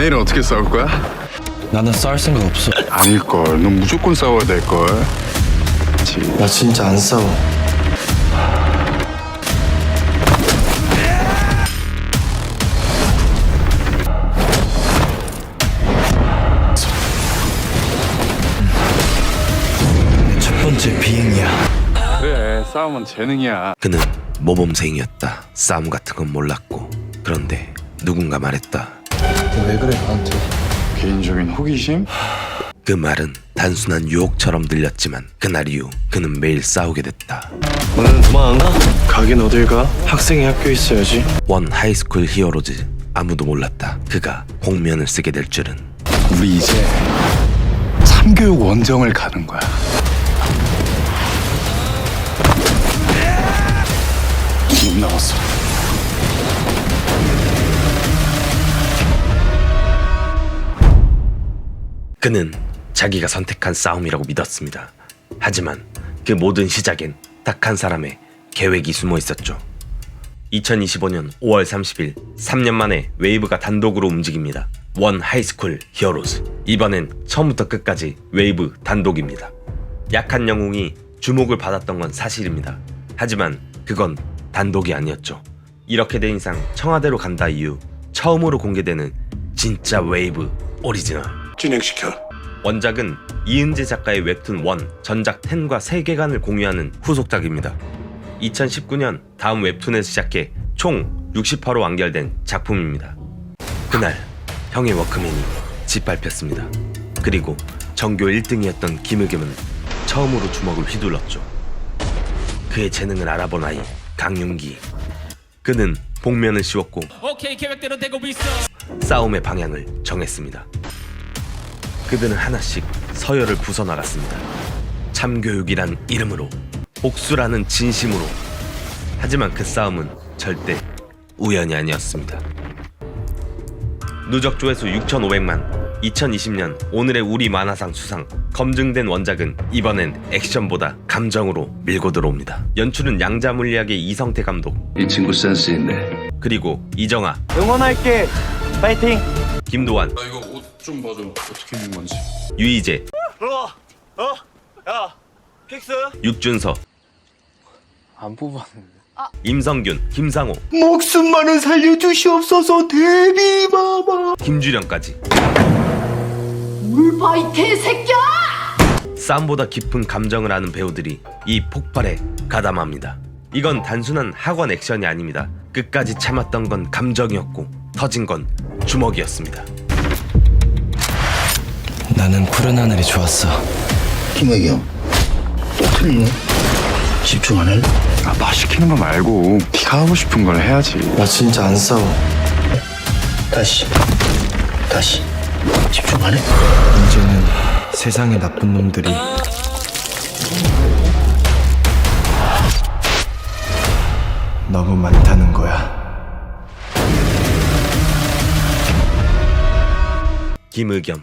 내일은 어떻게 싸울 거야? 나는 싸울 생각 없어. 아닐걸. 넌 무조건 싸워야 될걸. 그치. 나 진짜 안 싸워. 내첫 번째 비행이야. 그래, 싸움은 재능이야. 그는 모범생이었다. 싸움 같은 건 몰랐고 그런데 누군가 말했다. 너왜 그래 나한테? 개인적인 호기심? 그 말은 단순한 유혹처럼 들렸지만 그날 이후 그는 매일 싸우게 됐다. 오늘은 도망 안 가? 가긴 어딜 가? 학생이 학교에 있어야지. 원 하이스쿨 히어로즈 아무도 몰랐다. 그가 공면을 쓰게 될 줄은 우리 이제 참교육 원정을 가는 거야. 못 남았어. 그는 자기가 선택한 싸움이라고 믿었습니다. 하지만 그 모든 시작엔 딱 한 사람의 계획이 숨어 있었죠. 2025년 5월 30일 3년 만에 웨이브가 단독으로 움직입니다. 원 하이스쿨 히어로즈. 이번엔 처음부터 끝까지 웨이브 단독입니다. 약한 영웅이 주목을 받았던 건 사실입니다. 하지만 그건 단독이 아니었죠. 이렇게 된 이상 청와대로 간다 이후 처음으로 공개되는 진짜 웨이브 오리지널. 진행시켜. 원작은 이은재 작가의 웹툰 원 전작 10과 세계관을 공유하는 후속작입니다. 2019년 다음 웹툰에서 시작해 총 68호 완결된 작품입니다. 그날 형의 워크맨이 짓밟혔습니다. 그리고 전교 1등이었던 김의겸은 처음으로 주먹을 휘둘렀죠. 그의 재능을 알아본 아이 강윤기. 그는 복면을 씌웠고 오케이 계획대로 되고 있어. 싸움의 방향을 정했습니다. 그들은 하나씩 서열을 부숴나갔습니다. 참교육이란 이름으로, 복수라는 진심으로. 하지만 그 싸움은 절대 우연이 아니었습니다. 누적 조회수 6,500만, 2020년 오늘의 우리 만화상 수상, 검증된 원작은 이번엔 액션보다 감정으로 밀고 들어옵니다. 연출은 양자물리학의 이성태 감독, 이 친구 센스 있네. 그리고 이정아, 응원할게. 파이팅. 김도환, 나 이거 옷 좀 봐줘. 어떻게 입는 건지. 유이재, 어? 어? 야. 픽스? 육준서, 안 뽑았는데. 임성균, 김상호, 목숨만은 살려주시옵소서 데뷔마마. 김주령까지 울파 이 개새끼야! 싸움보다 깊은 감정을 아는 배우들이 이 폭발에 가담합니다. 이건 단순한 학원 액션이 아닙니다. 끝까지 참았던 건 감정이었고 터진 건 주먹이었습니다. 나는 푸른 하늘이 좋았어. 김혜경. 또 틀리네. 집중 안 할래? 아빠 시키는 거 말고 네가 하고 싶은 걸 해야지. 나 진짜 안 싸워. 다시. 다시. 집중 안 해? 이제는 세상의 나쁜 놈들이 너무 많다는 거야. 김의겸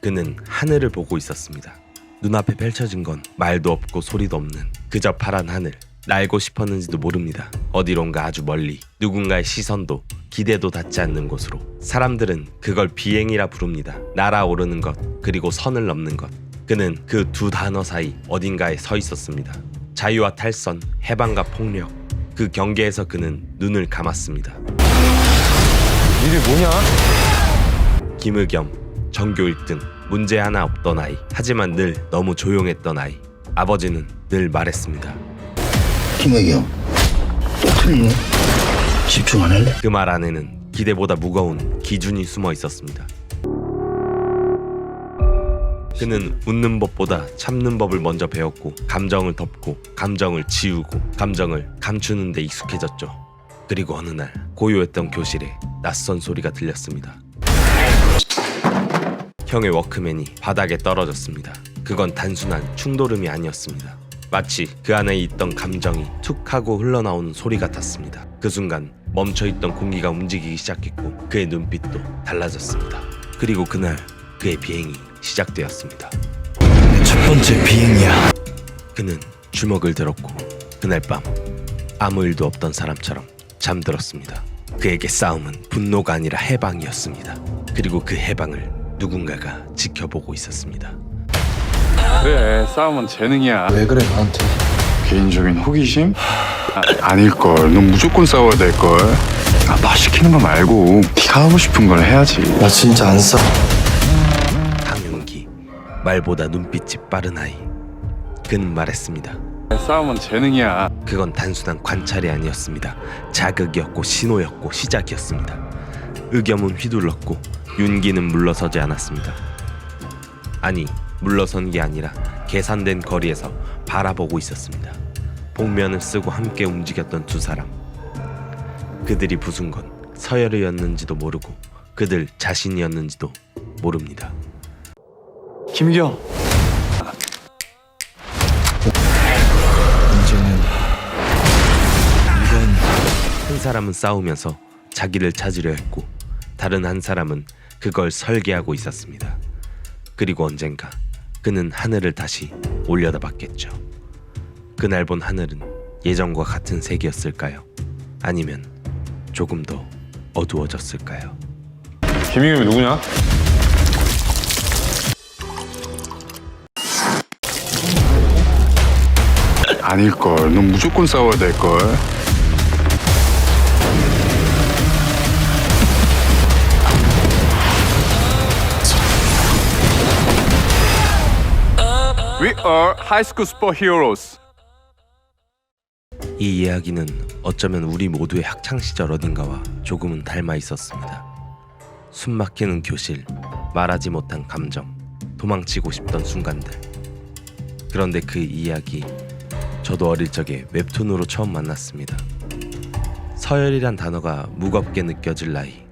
그는 하늘을 보고 있었습니다. 눈앞에 펼쳐진 건 말도 없고 소리도 없는 그저 파란 하늘. 날고 싶었는지도 모릅니다. 어디론가 아주 멀리 누군가의 시선도 기대도 닿지 않는 곳으로 사람들은 그걸 비행이라 부릅니다. 날아오르는 것 그리고 선을 넘는 것. 그는 그 두 단어 사이 어딘가에 서 있었습니다. 자유와 탈선, 해방과 폭력. 그 경계에서 그는 눈을 감았습니다. 이게 뭐냐? 김의겸 전교 1등 문제 하나 없던 아이 하지만 늘 너무 조용했던 아이 아버지는 늘 말했습니다 김혜경. 또 틀리네. 집중 안 할래? 그 말 안에는 기대보다 무거운 기준이 숨어 있었습니다 그는 웃는 법보다 참는 법을 먼저 배웠고 감정을 덮고 감정을 지우고 감정을 감추는 데 익숙해졌죠 그리고 어느 날 고요했던 교실에 낯선 소리가 들렸습니다 형의 워크맨이 바닥에 떨어졌습니다. 그건 단순한 충돌음이 아니었습니다. 마치 그 안에 있던 감정이 툭 하고 흘러나오는 소리 같았습니다. 그 순간 멈춰있던 공기가 움직이기 시작했고 그의 눈빛도 달라졌습니다. 그리고 그날 그의 비행이 시작되었습니다. 내첫 번째 비행이야. 그는 주먹을 들었고 그날 밤 아무 일도 없던 사람처럼 잠들었습니다. 그에게 싸움은 분노가 아니라 해방이었습니다. 그리고 그 해방을 누군가가 지켜보고 있었습니다. 그래 싸움은 재능이야 왜 그래 나한테? 개인적인 호기심? 아, 아닐걸 넌 무조건 싸워야 될걸 아, 나 시키는 거 말고 네가 하고 싶은 걸 해야지 나 진짜 안 싸. 강윤기 말보다 눈빛이 빠른 아이. 그는 말했습니다. 싸움은 재능이야 그건 단순한 관찰이 아니었습니다. 자극이었고 신호였고 시작이었습니다. 의겸은 휘둘렀고 윤기는 물러서지 않았습니다. 아니 물러선 게 아니라 계산된 거리에서 바라보고 있었습니다. 복면을 쓰고 함께 움직였던 두 사람. 그들이 부순 건 서열이었는지도 모르고 그들 자신이었는지도 모릅니다. 김경 이제는 이건 한 사람은 싸우면서 자기를 찾으려 했고 다른 한 사람은 그걸 설계하고 있었습니다. 그리고 언젠가 그는 하늘을 다시 올려다 봤겠죠. 그날 본 하늘은 예전과 같은 색이었을까요? 아니면 조금 더 어두워졌을까요? 김희겸이 누구냐? 아닐걸 넌 무조건 싸워야 될걸 We are high school superheroes 이 이야기는 어쩌면 우리 모두의 학창 시절 어딘가와 조금은 닮아 있었습니다. 숨 막히는 교실, 말하지 못한 감정, 도망치고 싶던 순간들. 그런데 그 이야기 저도 어릴 적에 웹툰으로 처음 만났습니다. 서열이란 단어가 무겁게 느껴질 나이.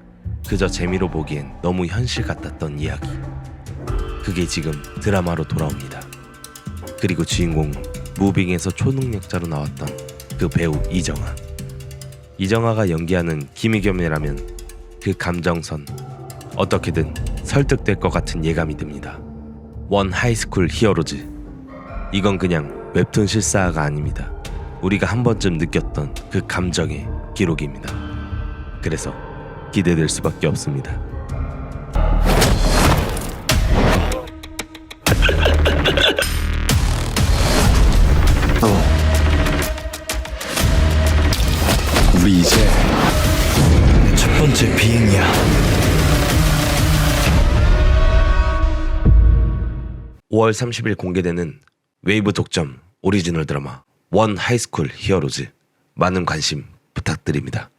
그저 재미로 보기엔 너무 현실 같았던 이야기. 그게 지금 드라마로 돌아옵니다. 그리고 주인공은 무빙에서 초능력자로 나왔던 그 배우 이정아. 이정아가 연기하는 김희겸이라면 그 감정선 어떻게든 설득될 것 같은 예감이 듭니다. 원 하이스쿨 히어로즈. 이건 그냥 웹툰 실사가 아닙니다. 우리가 한 번쯤 느꼈던 그 감정의 기록입니다. 그래서 기대될 수밖에 없습니다. (5월 30일) 공개되는 웨이브 독점 오리지널 드라마 원 하이스쿨 히어로즈 많은 관심 부탁드립니다.